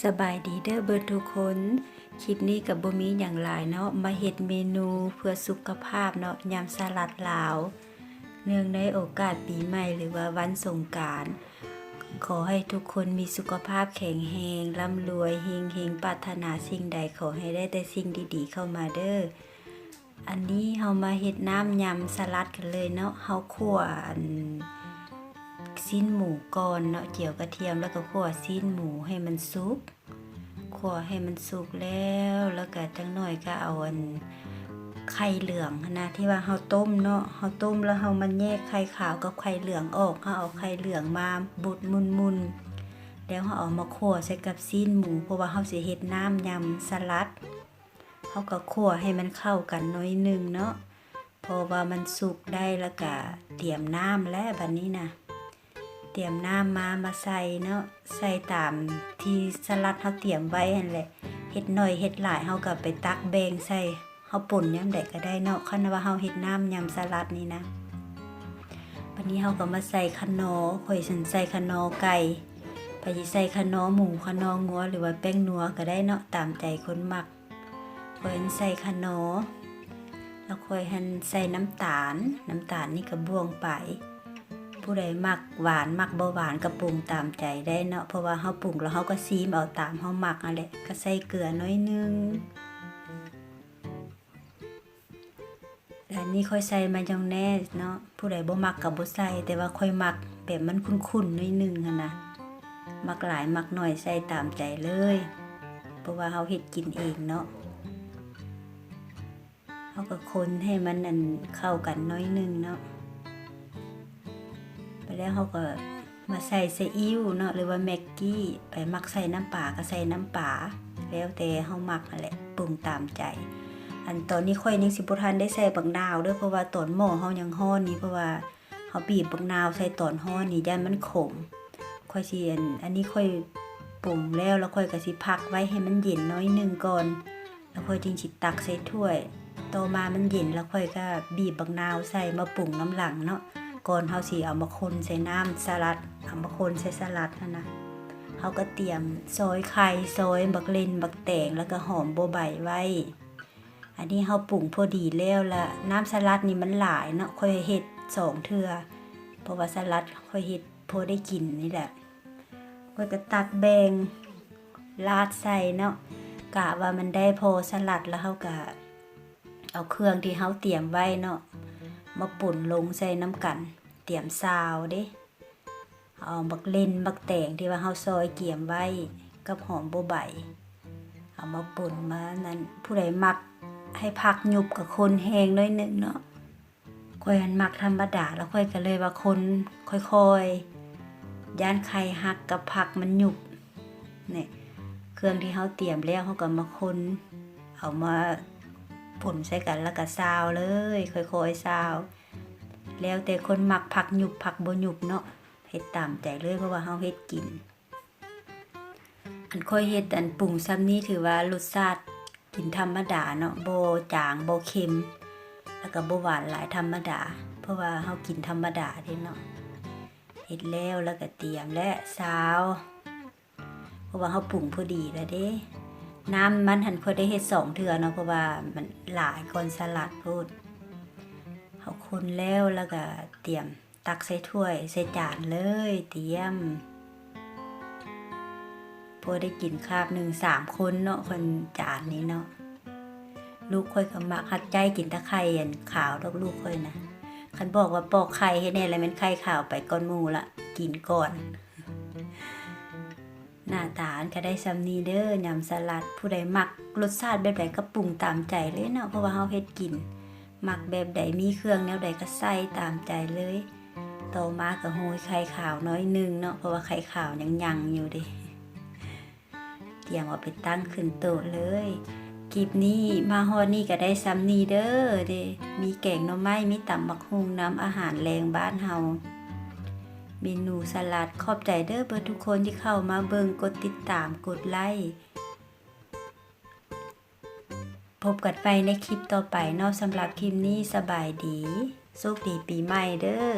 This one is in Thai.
สบายดีเด้อเบิดทุกคน คลิปนี้กับบ่มีอย่างหลายเนาะ มาเฮ็ดเมนูเพื่อสุขภาพเนาะยำสลัดลาว เนื่องในโอกาสปีใหม่หรือว่าวันสงการขอให้ทุกคนมีสุขภาพแข็งแรงร่ำรวยเฮงเฮงปรารถนาสิ่งใดขอให้ได้แต่สิ่งดีๆเข้ามาเด้อ อันนี้เฮามาเฮ็ดน้ำยำสลัดกันเลยเนาะ เฮาคั่วอัน สิ้นหมูก่อนเนาะเจียวกระเทียมแล้วก็คั่วสิ้นหมูให้มันสุกคั่วให้มันสุกแล้วแล้วก็จังหน่อยก็เอาอันไข่เหลืองนะที่ว่าเฮาต้มเนาะเฮาต้มแล้วเฮามันแยกไข่ขาวกับไข่เหลืองออกเฮาเอาไข่เหลืองมาบุดมุนๆแล้วเฮาเอามาคั่วใส่กับสิ้นหมูเพราะว่าเฮาสิเฮ็ดน้ำยำสลัดเฮาก็คั่วให้มันเข้ากันหน้อยหนึงเนาะพอว่ามันสุกได้แล้วก็เตรียมน้ำแล้วบัดนี้นะ เตรียมน้ำมามาใส่เนาะใส่ตามที่สลัดเฮาเตรียมไว้หั่นแหละเฮ็ดหน้อยเฮ็ดหลายเฮาก็ไปตักแบ่งใส่เฮาป่นยามใดก็ได้เนาะคันว่าเฮาเฮ็ดน้ำยำสลัดนี่นะวันนี้เฮาก็มาใส่คะนอข่อยสันใส่คะนอไก่ไปสิใส่คะนอหมูคะนองัวหรือว่าแป้งนัวก็ได้เนาะตามใจคนมักข่อยหันใส่คะนอแล้วข่อยหันใส่น้ำตาล น้ำตาลนี่ก็บวงไป ผู้ใดมักหวานมักบ่หวานก็ปรุงตามใจได้เนาะเพราะว่าเฮาปรุงแล้วเฮาก็ซีมเอาตามเฮามักนั่นแหละก็ใส่เกลือน้อยนึงอันนี้ค่อยใส่มายองเนสเนาะผู้ใดบ่มักก็บ่ใส่แต่ว่าค่อยมักแบบมันขุ่นๆน้อยนึงหั่นนะมักหลายมักหน้อยใส่ตามใจเลย เพราะว่าเฮาเฮ็ดกินเองเนาะเฮาก็คนให้มันอันเข้ากันน้อยนึงเนาะ แล้วเขาก็มาใส่ซีอิ๊วเนาะหรือว่าแม็กกี้ไปมักใส่น้ำปลาก็ใส่น้ำปลาแล้วแต่เฮามักนั่นแหละปรุงตามใจ อันตอนนี้ค่อยยังสิบ่ทันได้ใส่บักนาวด้อเพราะว่าตอนหม้อเฮายังฮ้อนนี่เพราะว่าเฮาบีบบักนาวใส่ตอนฮ้อนนี่ย่านมันขม ค่อยสิอันอันนี้ค่อยปรุงแล้วแล้วค่อยก็สิพักไว้ให้มันเย็นน้อยหนึงก่อน แล้วค่อยจึงสิตักใส่ถ้วย ต่อมามันเย็นแล้วค่อยก็บีบบักนาวใส่มาปรุงน้ำหลังเนาะ ก่อนเฮาสิเอามาคนใส่น้ำสลัดเอามาคนใส่สลัดนั่นะเฮาก็เตรียมซอยไข่ซอยบักเลนบักแตงแล้วก็หอมโบใบไว้ อันนี้เฮาปรุงพอดีแล้วละน้ำสลัดนี่มันหลายเนาะค่อยเฮ็ดสองเทือเพราะว่าสลัดค่อยเฮ็ดพอได้กินนี่แหละค่อยก็ตักแบงลาดใส่เนาะกะว่ามันได้พอสลัดแล้วเฮาก็เอาเครื่องที่เฮาเตรียมไว้เนาะ มาป่นลงใส่น้ำกัน เตรียมซาวเด้เอาบักเล่นบักแตงที่ว่าเฮาซอยเกี่ยมไว้กับหอมโบใบ เอามาป่นมานั้นผู้ใดมักให้พักยุบกับคนแหงน้อยหนึงเนาะค่อยหันมักธรรมดาแล้วค่อยก็เลยว่าคนค่อยๆย่านไข่หักกับผักมันหยุบเนี่ยเครื่องที่เฮาเตรียมแล้วเฮาก็มาคนเอามา ผลใส่กันแล้วก็ซาวเลย ค่อยๆซาว แล้วแต่คนหมักผักหยุบผักบ่หยุบเนาะเฮ็ดตามใจเลยเพราะว่าเฮาเฮ็ดกิน อันค่อยเฮ็ดอันปรุงซ้ำนี้ถือว่ารสชาติกินธรรมดาเนาะบ่จางบ่เค็ม แล้วก็บ่หวานหลายธรรมดา เพราะว่าเฮากินธรรมดาเด้เนาะเฮ็ดแล้วแล้วก็เตรียมและซาว เพราะว่าเฮาปรุงพอดีแล้วเด้ น้ำมันหันค่อยได้เฮ็ดสองเทื่อเนาะเพราะว่ามันหลายก่อนสลัดพูดเอาคนแล้วแล้วก็เตรียมตักใส่ถ้วยใส่จานเลยเตรียมพอได้กินคาบหนึ่งสามคนเนาะคนจานนี้เนาะลูกค่อยก็มักหักใจกินตะไคร่อันขาวดอกลูกค่อยนะคันบอกว่าปอกไข่ให้แน่แล้วมันไข่ขาวไปก้อนมูละกินก่อน หน้าตาอันก็ได้ซ้ำนีเด้อยำสลัด ผู้ใดมักรสชาติแบบใดก็ปรุงตามใจเลยเนาะเพราะว่าเฮาเฮ็ดกิน มักแบบใดมีเครื่องแนวใดก็ใส่ตามใจเลยต่อมาก็โหยไข่ขาวน้อยหนึงเนาะเพราะว่าไข่ขาวยังยังอยู่ดิเตรียมเอาไปตั้งขึ้นโต๊ะเลยคลิปนี้มาฮอดนี่ก็ได้ซ้ำนีเด้อเด้มีแกงหน่อไม้มีตำบักฮุงน้ำอาหารแรงบ้านเฮา เมนูสลัดขอบใจเด้อเบอร์ทุกคนที่เข้ามาเบิ่งกดติดตามกดไลค์พบกันไปในคลิปต่อไปนอกสำหรับคลิปนี้สบายดีสุขดีปีใหม่เด้อ